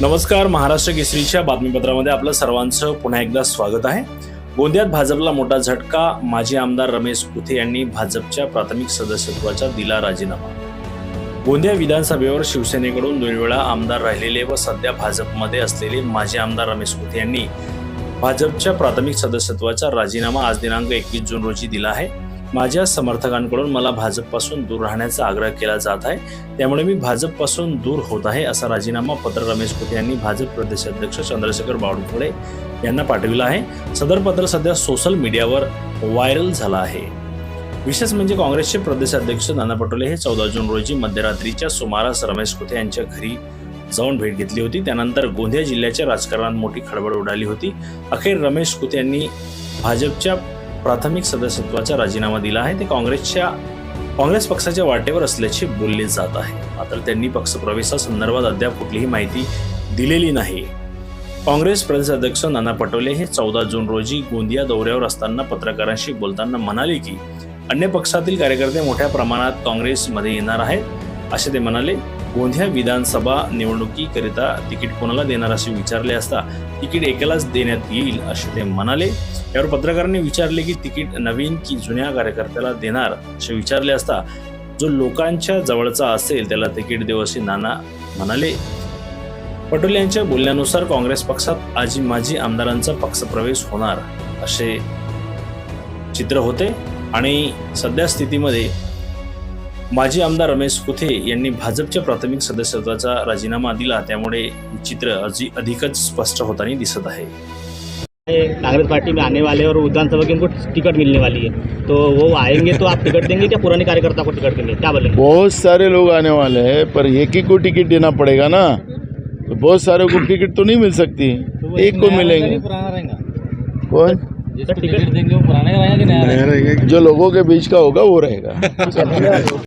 नमस्कार महाराष्ट्र केसरीच्या बातमीपत्रामध्ये आपलं सर्वांचं पुन्हा एकदा स्वागत आहे. गोंदियात भाजपला मोठा झटका माजी आमदार रमेश कुथे यांनी भाजपच्या प्राथमिक सदस्यत्वाचा दिला राजीनामा. गोंदिया विधानसभेवर शिवसेनेकडून दोन वेळा आमदार राहिलेले व सध्या भाजपमध्ये असलेले माजी आमदार रमेश कुथे यांनी भाजपच्या प्राथमिक सदस्यत्वाचा राजीनामा आज दिनांक एकवीस जून रोजी दिला आहे. माझ्या समर्थकांकडून मला भाजपपासून दूर राहण्याचा आग्रह केला जात आहे. त्यामुळे मी भाजपपासून दूर होत आहे असा राजीनामा पत्र रमेश कुटे यांनी भाजप प्रदेशाध्यक्ष चंद्रशेखर बावनकुळे यांना पाठविला आहे. सदर पत्र सध्या सोशल मीडियावर व्हायरल झालं आहे. विशेष म्हणजे काँग्रेसचे प्रदेशाध्यक्ष नाना पटोले हे चौदा जून रोजी मध्यरात्रीच्या सुमारास रमेश कुथे यांच्या घरी जाऊन भेट घेतली होती. त्यानंतर गोंदिया जिल्ह्याच्या राजकारणात मोठी खळबळ उडाली होती. अखेर रमेश कुटे यांनी भाजपच्या प्राथमिक सदस्यत्वाचा राजीनामा दिला आहे. ते काँग्रेसच्या काँग्रेस पक्षाच्या वाटेवर असल्याचे बोलले जात आहे. मात्र त्यांनी पक्षप्रवेशासंदर्भात अद्याप कुठलीही माहिती दिलेली नाही. काँग्रेस प्रदेशाध्यक्ष नाना पटोले हे चौदा जून रोजी गोंदिया दौऱ्यावर असताना पत्रकारांशी बोलताना म्हणाले की अन्य पक्षातील कार्यकर्ते मोठ्या प्रमाणात काँग्रेसमध्ये येणार आहेत असे ते म्हणाले. गोंदिया विधानसभा निवडणुकीकरिता तिकीट कोणाला देणार असे विचारले असता तिकीट एकालाच देण्यात येईल असे ते म्हणाले. यावर पत्रकारांनी विचारले की तिकीट नवीन की जुन्या कार्यकर्त्याला देणार असे विचारले असता जो लोकांच्या जवळचा असेल त्याला तिकीट देऊ असे नाना म्हणाले. पटोले यांच्या बोलण्यानुसार काँग्रेस पक्षात आजी माजी आमदारांचा पक्षप्रवेश होणार असे चित्र होते आणि सध्या स्थितीमध्ये माजी आमदार रमेश कुथे यांनी भाजपच्या प्राथमिक सदस्यत्वाचा राजीनामा दिला त्यामुळे चित्र अजी अधिकच स्पष्ट होताना दिसत आहे. कांग्रेस पार्टी में आने वाले और विधानसभा की उनको टिकट मिलने वाली है तो वो आएंगे तो आप टिकट देंगे क्या? पुराने कार्यकर्ता को टिकट देंगे? क्या बोलेंगे? बहुत सारे लोग आने वाले हैं पर एक ही को टिकट देना पड़ेगा ना? तो बहुत सारे को टिकट तो नहीं मिल सकती। एक को मिलेंगे। पुराना रहेगा? कौन? टिकट देंगे वो पुराना रहेगा कि नया रहेगा? जो लोगों के बीच का होगा वो रहेगा।